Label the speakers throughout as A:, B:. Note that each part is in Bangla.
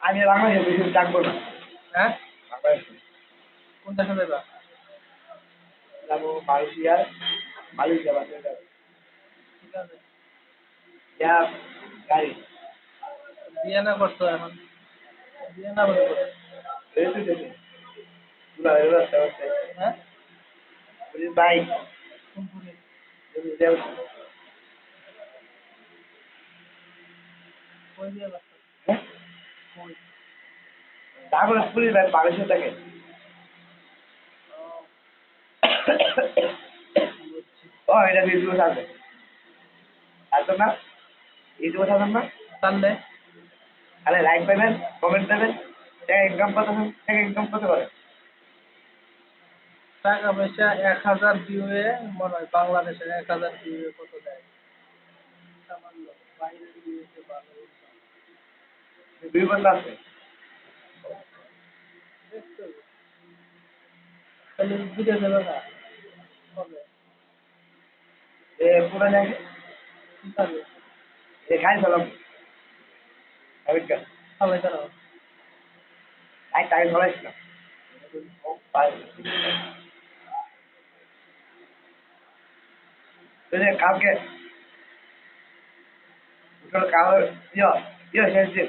A: আমি বাংলাদেশে বেশি ডাকবো না।
B: হ্যাঁ?
A: বাংলাদেশে
B: কোন দেশে যাবা
A: যাব মালয়েশিয়ার মালয়েশিয়া বাসে যাব
B: ঠিক আছে।
A: গাড়ি।
B: বিয়ে না করছ এখন। বিয়ে না হ্যাঁ? কোন
A: তারপরে পুলিশ বাংলাদেশে থাকে।
B: ও
A: এটা আসতো না? ইউটিউবে থাকেন না?
B: তাহলে
A: তাহলে লাইক পাবেন কমেন্ট দেবেন টাকা ইনকাম কত টাকা ইনকাম কত করে?
B: টাকা পয়সা এক হাজার ভিউয়ে মনে হয় বাংলাদেশের এক হাজার ভিউয়ে কত দেয়? সামান্য বাইরের ভিউতে ভালো
A: দুই বন্ধু আছে? খাই চলাম আই টাইম চলাইস কালকে কাল ইয়ে ইয়ে শেষ দিন।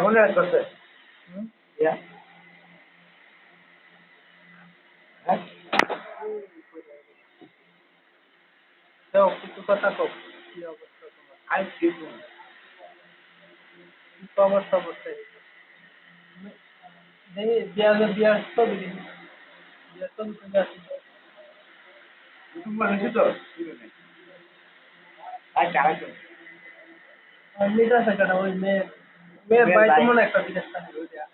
B: কোন
A: জায়গায় করছে। হ্যাঁ?
B: কিছু কথা কি অবস্থা তোমার। কি অবস্থা করতে দেখি বিয়ার
A: হয়েছে তো?
B: মিটা থাকে না ওই মেয়ের।
A: मेर
B: भाई तुमने एक कभी दस्ता है उधर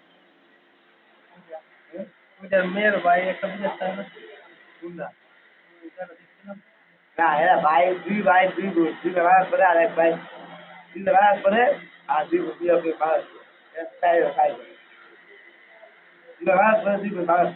B: उधर मेर भाई एक कभी
A: दस्ता
B: है ना
A: ना है भाई दुई भाई दुई गुड दुई लगाया पर आ रहा है भाई। दुई लगाया पर है आज दुई गुड दुई अपने पास ऐसा है भाई। दुई लगाया पर दुई
B: अपने पास